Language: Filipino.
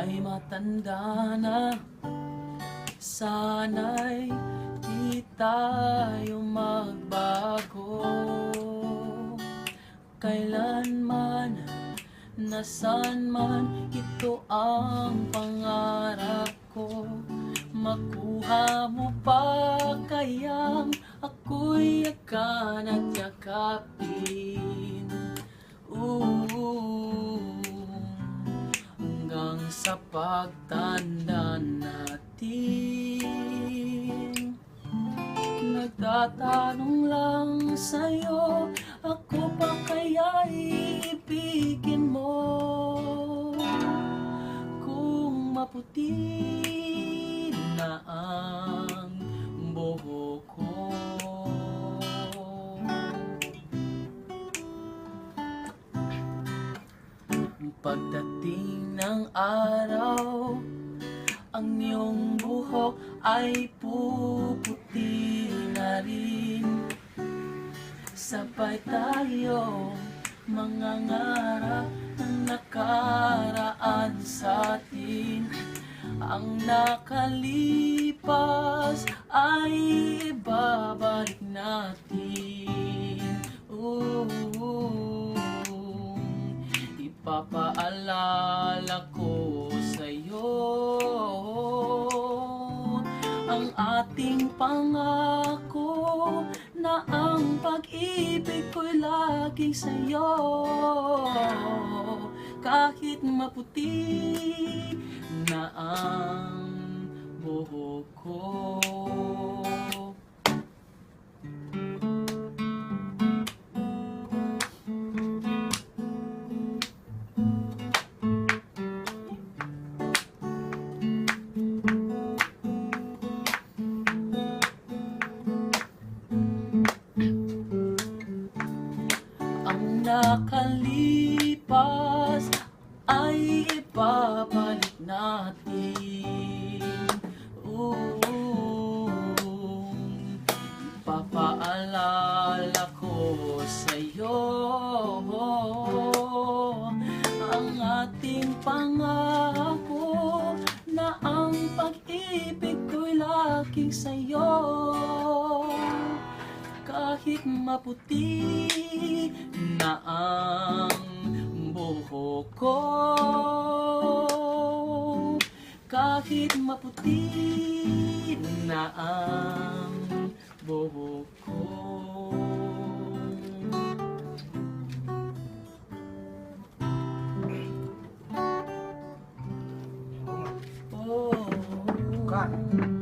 ay matanda na. Sana'y di tayo magbago. Kailanman, nasan man Ito ang pangarap ko. Makuha mo pa kayang ako'y yakan at yakapin sa pagtanda natin. Nagtatanong lang sa'yo Ako pa kaya ibigin mo? Kung maputi Pagdating ng araw Ang iyong buhok ay puputi na rin. Sabay tayo mga ngarap ng nakaraan sa atin. Ang nakalipas ay ibabalik natin Ipapaalala ko sa'yo. Ang ating pangako Na ang pag-ibig ko'y laging sa'yo. Kahit maputi na ang nakalipas ay ibabalik natin. Ooh, Papaalala ko sa'yo Ang ating pangako Na ang pag-ibig ko'y laging sa'yo kahit maputi na ang buhok ko Kahit maputi na ang buhok ko Oh, Kan.